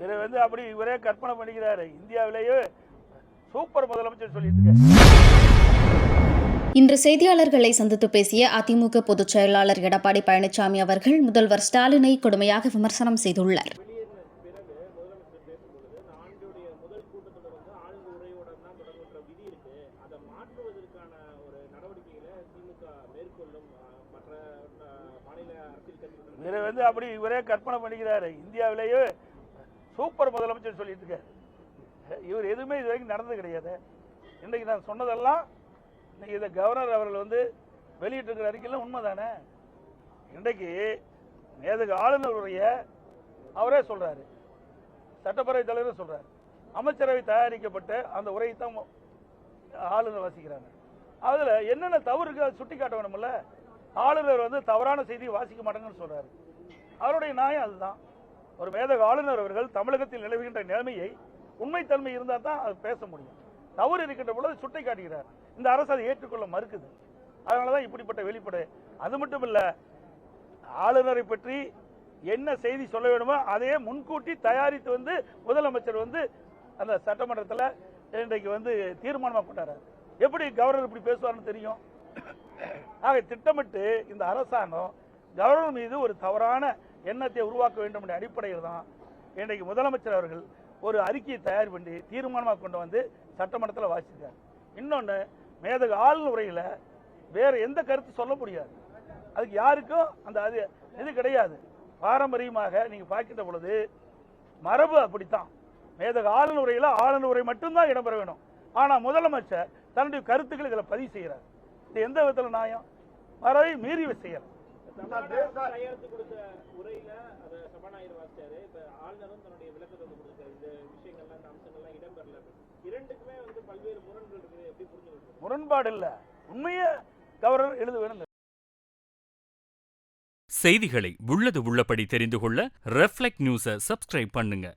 இவரை வந்து அப்படி இவரே கற்பனை பண்ணிக்கிறாரு. இந்தியாவிலேயே சூப்பர் முதலமைச்சர் சொல்லிட்டு இன்று செய்தியாளர்களை சந்தித்து பேசிய அதிமுக பொதுச் செயலாளர் எடப்பாடி பழனிசாமி அவர்கள் முதல்வர் ஸ்டாலினை கொடுமையாக விமர்சனம் செய்துள்ளார். இவரை வந்து அப்படி இவரே கற்பனை பண்ணிக்கிறாரு. இந்தியாவிலேயே சூப்பர் முதலமைச்சர் சொல்லிட்டு இருக்காரு. இவர் எதுவுமே இது வரைக்கும் நடந்தது கிடையாது. இன்றைக்கு நான் சொன்னதெல்லாம் இன்னைக்கு இதை கவர்னர் அவர்கள் வந்து வெளியிட்டிருக்கிற அறிக்கையில் உண்மைதானே? இன்றைக்கு நேதுக்கு ஆளுநருடைய அவரே சொல்கிறாரு சட்டப்பேரவை தலைவரும் சொல்கிறார் அமைச்சரவை தயாரிக்கப்பட்ட அந்த உரையை தான் ஆளுநர் வாசிக்கிறாங்க. அதில் என்னென்ன தவறு இருக்கு அதை சுட்டி காட்ட வேணும்ல ஆளுநர் வந்து தவறான செய்தியை வாசிக்க மாட்டாங்கன்னு சொல்கிறாரு அவருடைய நியாயம் அதுதான். ஒரு மேதக ஆளுநர் அவர்கள் தமிழகத்தில் நிலவுகின்ற நிலைமையை உண்மைத்தன்மை இருந்தால் தான் அது பேச முடியும். தவறு இருக்கின்ற பொழுது சுட்டை காட்டுகிறார். இந்த அரசு அதை ஏற்றுக்கொள்ள மறுக்குது. அதனால தான் இப்படிப்பட்ட வெளிப்படை. அது மட்டும் இல்லை ஆளுநரை பற்றி என்ன செய்தி சொல்ல வேணுமோ அதையே முன்கூட்டி தயாரித்து வந்து முதலமைச்சர் வந்து அந்த சட்டமன்றத்தில் இன்றைக்கு வந்து தீர்மானமாக போட்டார். எப்படி கவர்னர் இப்படி பேசுவார்னு தெரியும். ஆக திட்டமிட்டு இந்த அரசாங்கம் கவர்னர் மீது ஒரு தவறான எண்ணத்தை உருவாக்க வேண்டும் என்ற அடிப்படையில் தான் இன்றைக்கு முதலமைச்சர் அவர்கள் ஒரு அறிக்கையை தயார் பண்ணி தீர்மானமாக கொண்டு வந்து சட்டமன்றத்தில் வாசித்தார் இன்னொன்று மேதக ஆளுநர் உரையில் வேறு எந்த கருத்து சொல்ல முடியாது. அதுக்கு யாருக்கும் அந்த அது இது கிடையாது. பாரம்பரியமாக நீங்கள் பார்க்கின்ற பொழுது மரபு அப்படித்தான். மேதக ஆளுநர் உரையில் ஆளுநர் உரை மட்டும்தான் இடம்பெற வேணும். ஆனால் முதலமைச்சர் தன்னுடைய கருத்துக்கள் இதில் பதிவு செய்கிறார் இது எந்த விதத்தில் நியாயம்? மரபை மீறி செய்யலாம் கையெழுத்து கொடுத்த உரையில அத சபாநாயகர் வாசிச்சாரு. இப்ப ஆளுநரும் தன்னுடைய விளக்கத்தை வந்து கொடுத்தாரு இந்த விஷயங்கள்லாம் இந்த அம்சங்கள்லாம் இடம்பெறல. இரண்டுக்குமே வந்து பல்வேறு முரண்கள் இருக்குது. எப்படி புரிஞ்சுக்கிறது முரண்பாடு இல்லை. உண்மையை கவர்னர் எழுத வேணும் செய்திகளை உள்ளது உள்ளபடி தெரிந்து கொள்ள ரெஃப்ளெக்ட் நியூஸை சப்ஸ்கிரைப் பண்ணுங்க.